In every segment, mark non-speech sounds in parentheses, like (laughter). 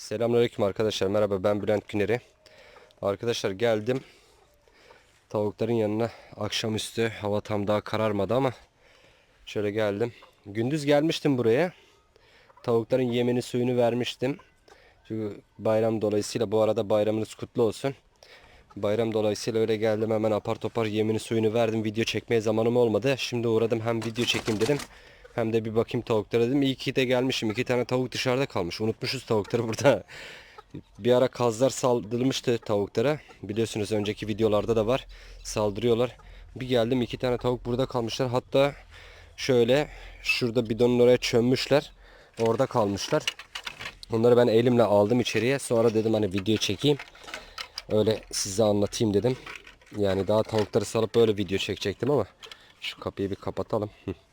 Selamünaleyküm arkadaşlar. Merhaba ben Bülent Güneri. Arkadaşlar geldim. Tavukların yanına akşamüstü hava tam daha kararmadı ama şöyle geldim. Gündüz gelmiştim buraya. Tavukların yemini suyunu vermiştim. Çünkü bayram dolayısıyla bu arada bayramınız kutlu olsun. Bayram dolayısıyla öyle geldim hemen apar topar yemini suyunu verdim. Video çekmeye zamanım olmadı. Şimdi uğradım hem video çekeyim dedim. Hem de bir bakayım tavuklara dedim. İyi ki de gelmişim. İki tane tavuk dışarıda kalmış. Unutmuşuz tavukları burada. (laughs) Bir ara kazlar saldırmıştı tavuklara. Biliyorsunuz önceki videolarda da var. Saldırıyorlar. Bir geldim iki tane tavuk burada kalmışlar. Hatta şöyle şurada bidonun oraya çömmüşler. Orada kalmışlar. Onları ben elimle aldım içeriye. Sonra dedim hani video çekeyim. Öyle size anlatayım dedim. Yani daha tavukları salıp böyle video çekecektim ama şu kapıyı bir kapatalım. (laughs)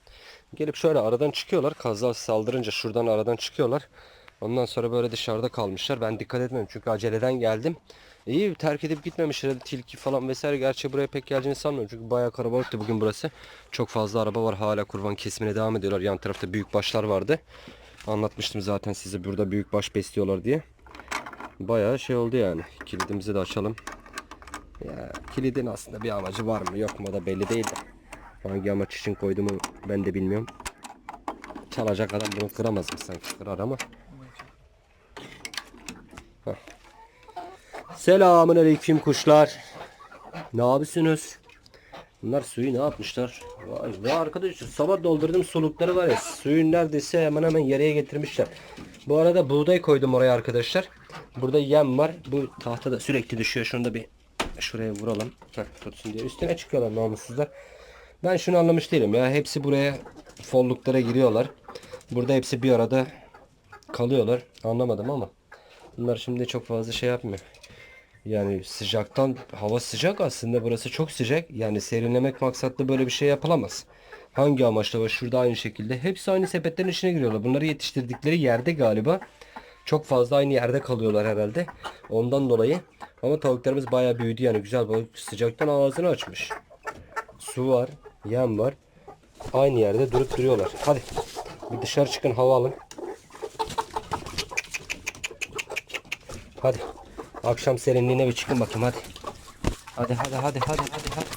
Gelip şöyle aradan çıkıyorlar. Kazlar saldırınca şuradan aradan çıkıyorlar. Ondan sonra böyle dışarıda kalmışlar. Ben dikkat etmedim çünkü aceleden geldim. İyi terk edip gitmemişler. Hadi tilki falan vesaire. Gerçi buraya pek geleceğini sanmıyorum. Çünkü bayağı kalabalıktı bugün burası. Çok fazla araba var. Hala kurban kesimine devam ediyorlar. Yan tarafta büyük başlar vardı. Anlatmıştım zaten size burada büyük baş besliyorlar diye. Bayağı şey oldu yani. Kilidimizi de açalım. Ya kilidin aslında bir amacı var mı yok mu da belli değil de. Hangi amaç için koyduğumu ben de bilmiyorum. Çalacak adam bunu kıramaz mı sanki? Kırar ama. Heh. Selamun aleyküm kuşlar. Ne yapıyorsunuz? Bunlar suyu ne yapmışlar? Vay be arkadaşlar sabah doldurdum sulukları var ya suyun neredeyse hemen hemen yarıya getirmişler. Bu arada buğday koydum oraya arkadaşlar. Burada yem var. Bu tahta da sürekli düşüyor. Şunu da bir şuraya vuralım. Heh, tutsun diye. Üstüne çıkıyorlar namussuzlar. Ben şunu anlamış değilim ya. Hepsi buraya folluklara giriyorlar. Burada hepsi bir arada kalıyorlar. Anlamadım ama. Bunlar şimdi çok fazla şey yapmıyor. Yani sıcaktan hava sıcak aslında burası çok sıcak. Yani serinlemek maksatlı böyle bir şey yapılamaz. Hangi amaçla var? Şurada aynı şekilde. Hepsi aynı sepetlerin içine giriyorlar. Bunları yetiştirdikleri yerde galiba çok fazla aynı yerde kalıyorlar herhalde. Ondan dolayı. Ama tavuklarımız bayağı büyüdü yani güzel balık sıcaktan ağzını açmış. Su var, yem var. Aynı yerde durup duruyorlar. Hadi bir dışarı çıkın hava alın. Hadi. Akşam serinliğine bir çıkın bakayım hadi. Hadi hadi hadi hadi hadi hadi.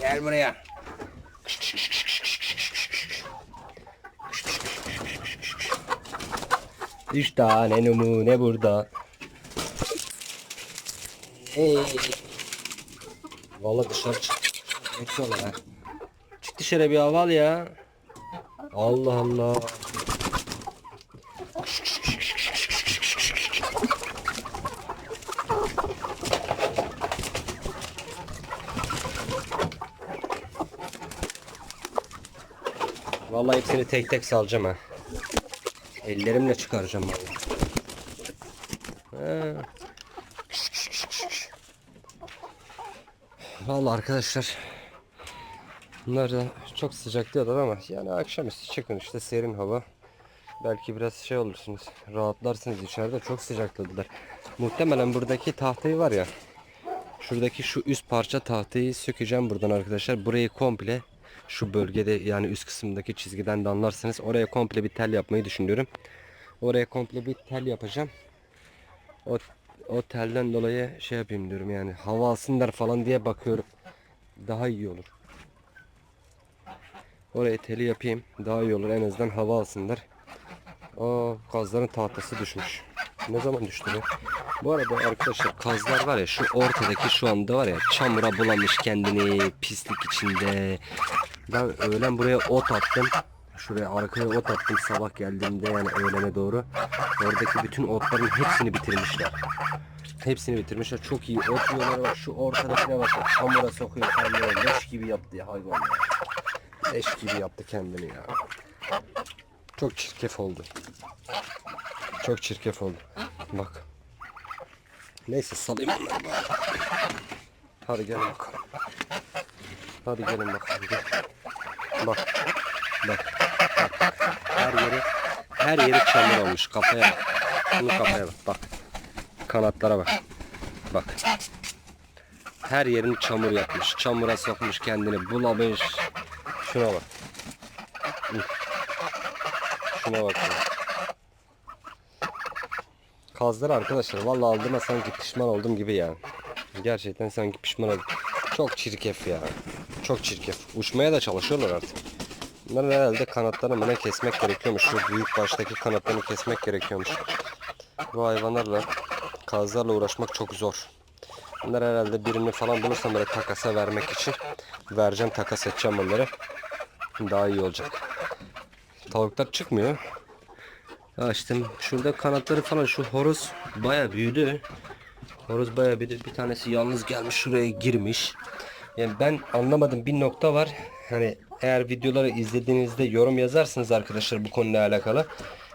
Gel buraya. Üç tane numune burada. Hey. Vallahi dışarı çık. Bekliyorlar ha. Çık dışarı bir hava ya. Allah Allah. Vallahi hepsini tek tek salacağım ha. Ellerimle çıkaracağım vallahi. Vallahi arkadaşlar Bunlar da çok sıcak diyorlar ama yani akşamüstü çıkın işte serin hava. Belki biraz şey olursunuz. Rahatlarsınız içeride. Çok sıcakladılar. Muhtemelen buradaki tahtayı var ya. Şuradaki şu üst parça tahtayı sökeceğim buradan arkadaşlar. Burayı komple şu bölgede yani üst kısımdaki çizgiden de anlarsınız. Oraya komple bir tel yapmayı düşünüyorum. Oraya komple bir tel yapacağım. O, o telden dolayı şey yapayım diyorum yani hava alsınlar falan diye bakıyorum. Daha iyi olur. Oraya teli yapayım. Daha iyi olur. En azından hava alsınlar. Aa kazların tahtası düşmüş. Ne zaman düştü bu? Bu arada arkadaşlar kazlar var ya şu ortadaki şu anda var ya çamura bulamış kendini pislik içinde. Ben öğlen buraya ot attım. Şuraya arkaya ot attım sabah geldiğimde yani öğlene doğru. Oradaki bütün otların hepsini bitirmişler. Hepsini bitirmişler. Çok iyi ot yiyorlar. Bak şu ortadakine bak. Çamura sokuyor kendini. Leş gibi yaptı ya hayvan ya. Leş gibi yaptı kendini ya. Çok çirkef oldu. Çok çirkef oldu. Bak. Neyse salayım onları bari. Hadi gelin bakalım. Hadi gelin bakalım. Gel. Bak. Bak. Bak. Her yeri her yeri çamur olmuş. Kafaya bak. Şunu kafaya bak. Bak. Kanatlara bak. Bak. Her yerini çamur yapmış. Çamura sokmuş kendini. Bulamış. Şuna bak. Şuna bak. Kazlar arkadaşlar. Vallahi aldığıma sanki pişman oldum gibi ya. Gerçekten sanki pişman oldum. Çok çirkef ya. Çok çirkef. Uçmaya da çalışıyorlar artık. Bunların herhalde kanatlarını bana kesmek gerekiyormuş. Şu büyük baştaki kanatlarını kesmek gerekiyormuş. Bu hayvanlarla, kazlarla uğraşmak çok zor. Bunlar herhalde birini falan bulursam böyle takasa vermek için vereceğim, takas edeceğim onları. Daha iyi olacak. Tavuklar çıkmıyor. İşte şurada kanatları falan şu horoz baya büyüdü. Horoz baya büyüdü. Bir tanesi yalnız gelmiş şuraya girmiş. Yani ben anlamadım bir nokta var. Hani eğer videoları izlediğinizde yorum yazarsınız arkadaşlar bu konuyla alakalı.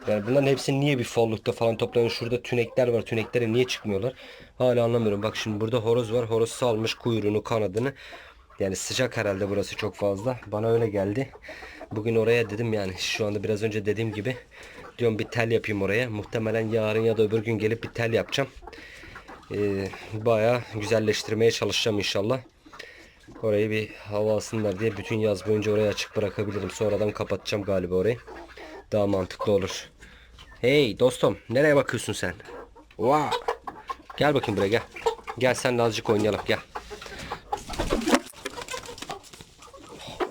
Yani bunların hepsi niye bir follukta falan toplanıyor? Şurada tünekler var. Tüneklere niye çıkmıyorlar? Hala anlamıyorum. Bak şimdi burada horoz var. Horoz salmış kuyruğunu, kanadını. Yani sıcak herhalde burası çok fazla. Bana öyle geldi. Bugün oraya dedim yani şu anda biraz önce dediğim gibi diyorum bir tel yapayım oraya. Muhtemelen yarın ya da öbür gün gelip bir tel yapacağım. Ee, bayağı güzelleştirmeye çalışacağım inşallah. Orayı bir hava alsınlar diye bütün yaz boyunca orayı açık bırakabilirim. Sonradan kapatacağım galiba orayı. Daha mantıklı olur. Hey dostum nereye bakıyorsun sen? Wow. Gel bakayım buraya gel. Gel senle azıcık oynayalım gel.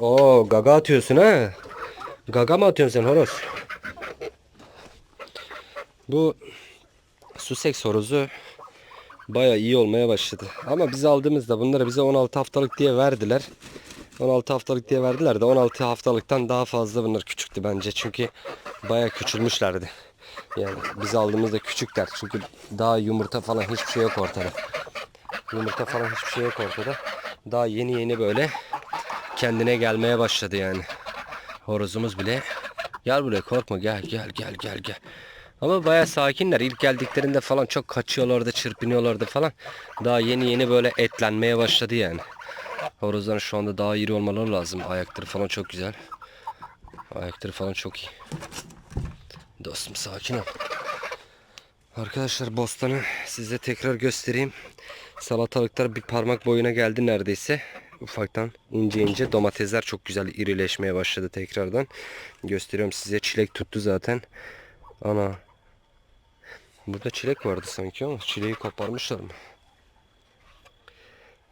Oo gaga atıyorsun ha. Gaga mı atıyorsun sen horoz? Bu Sussex horozu baya iyi olmaya başladı. Ama biz aldığımızda bunları bize 16 haftalık diye verdiler. 16 haftalık diye verdiler de 16 haftalıktan daha fazla bunlar küçüktü bence. Çünkü baya küçülmüşlerdi. Yani biz aldığımızda küçükler. Çünkü daha yumurta falan hiçbir şey yok ortada. Yumurta falan hiçbir şey yok ortada. Daha yeni yeni böyle kendine gelmeye başladı yani. Horozumuz bile. Gel buraya korkma gel gel gel gel gel. Ama baya sakinler. İlk geldiklerinde falan çok kaçıyorlardı, çırpınıyorlardı falan. Daha yeni yeni böyle etlenmeye başladı yani. Horozların şu anda daha iri olmaları lazım. Ayakları falan çok güzel. Ayakları falan çok iyi. Dostum sakin ol. Arkadaşlar bostanı size tekrar göstereyim. Salatalıklar bir parmak boyuna geldi neredeyse. Ufaktan ince ince domatesler çok güzel irileşmeye başladı tekrardan. Gösteriyorum size çilek tuttu zaten. Ana. Burada çilek vardı sanki ama çileği koparmışlar mı?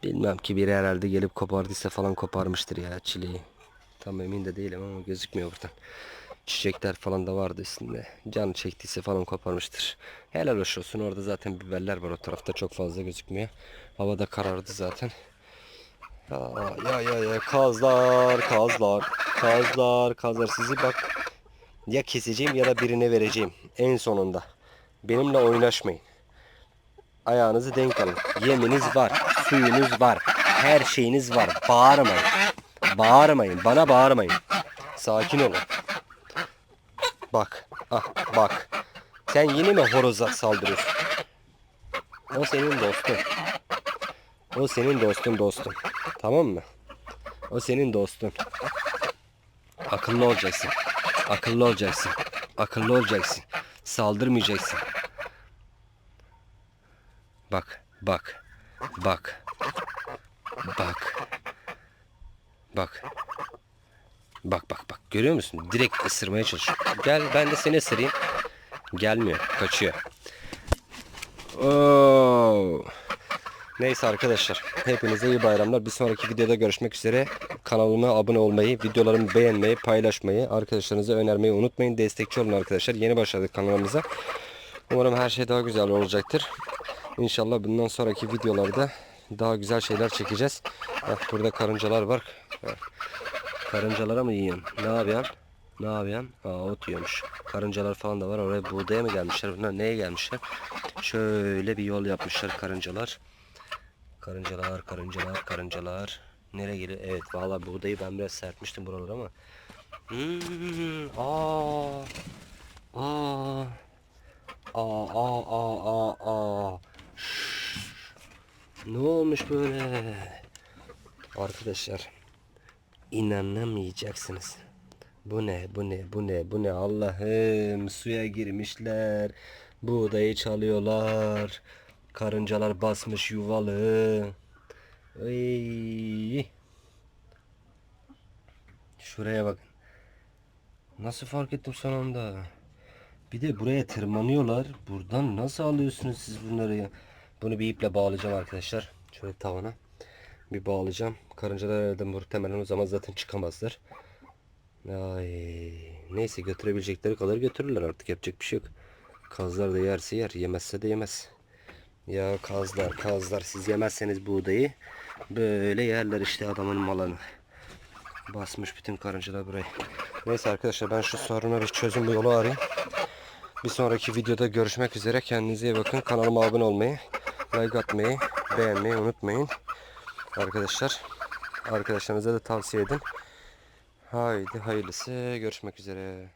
Bilmem ki biri herhalde gelip kopardıysa falan koparmıştır ya çileği. Tam emin de değilim ama gözükmüyor buradan. Çiçekler falan da vardı üstünde. Canı çektiyse falan koparmıştır. Helal hoş olsun. Orada zaten biberler var. O tarafta çok fazla gözükmüyor. Hava da karardı zaten. Ya ya ya, ya. kazlar kazlar kazlar kazlar sizi bak ya keseceğim ya da birine vereceğim en sonunda. Benimle oynaşmayın. Ayağınızı denk alın. Yeminiz var, suyunuz var, her şeyiniz var. Bağırmayın. Bağırmayın, bana bağırmayın. Sakin olun. Bak, ah bak. Sen yine mi horoza saldırıyorsun? O senin dostun. O senin dostun dostum. Tamam mı? O senin dostun. Akıllı olacaksın. Akıllı olacaksın. Akıllı olacaksın. Saldırmayacaksın. Bak, bak, bak, bak, bak. Bak bak bak görüyor musun? Direkt ısırmaya çalışıyor. Gel ben de seni ısırayım. Gelmiyor, kaçıyor. Oo. Neyse arkadaşlar. Hepinize iyi bayramlar. Bir sonraki videoda görüşmek üzere. Kanalıma abone olmayı, videolarımı beğenmeyi, paylaşmayı, arkadaşlarınıza önermeyi unutmayın. Destekçi olun arkadaşlar. Yeni başladık kanalımıza. Umarım her şey daha güzel olacaktır. İnşallah bundan sonraki videolarda daha güzel şeyler çekeceğiz. Bak burada karıncalar var. Bak. Karıncalara mı yiyorsun? Ne yapıyorsun? Ne yapıyorsun? Aa ot yiyormuş. Karıncalar falan da var. Oraya buğdaya mı gelmişler? Bunlar neye gelmişler? Şöyle bir yol yapmışlar karıncalar. Karıncalar, karıncalar, karıncalar. Nereye geliyor? Evet valla buğdayı ben biraz serpmiştim buralara ama. Hmm, aa, aa, aa, aa, aa, aa. Ne olmuş böyle? Arkadaşlar inanamayacaksınız. Bu ne, bu ne, bu ne, bu ne Allah'ım suya girmişler. Buğdayı çalıyorlar. Karıncalar basmış yuvalı. Ay. Şuraya bakın. Nasıl fark ettim son anda? Bir de buraya tırmanıyorlar. Buradan nasıl alıyorsunuz siz bunları ya? Bunu bir iple bağlayacağım arkadaşlar. Şöyle tavana. Bir bağlayacağım. Karıncalar herhalde muhtemelen o zaman zaten çıkamazlar. Ay, neyse götürebilecekleri kadar götürürler artık yapacak bir şey yok. Kazlar da yerse yer, yemezse de yemez. Ya kazlar, kazlar siz yemezseniz buğdayı böyle yerler işte adamın malını. Basmış bütün karıncalar burayı. Neyse arkadaşlar ben şu soruna bir çözüm yolu arayayım. Bir sonraki videoda görüşmek üzere. Kendinize iyi bakın. Kanalıma abone olmayı, like atmayı, beğenmeyi unutmayın. Arkadaşlar, arkadaşlarınıza da tavsiye edin. Haydi hayırlısı. Görüşmek üzere.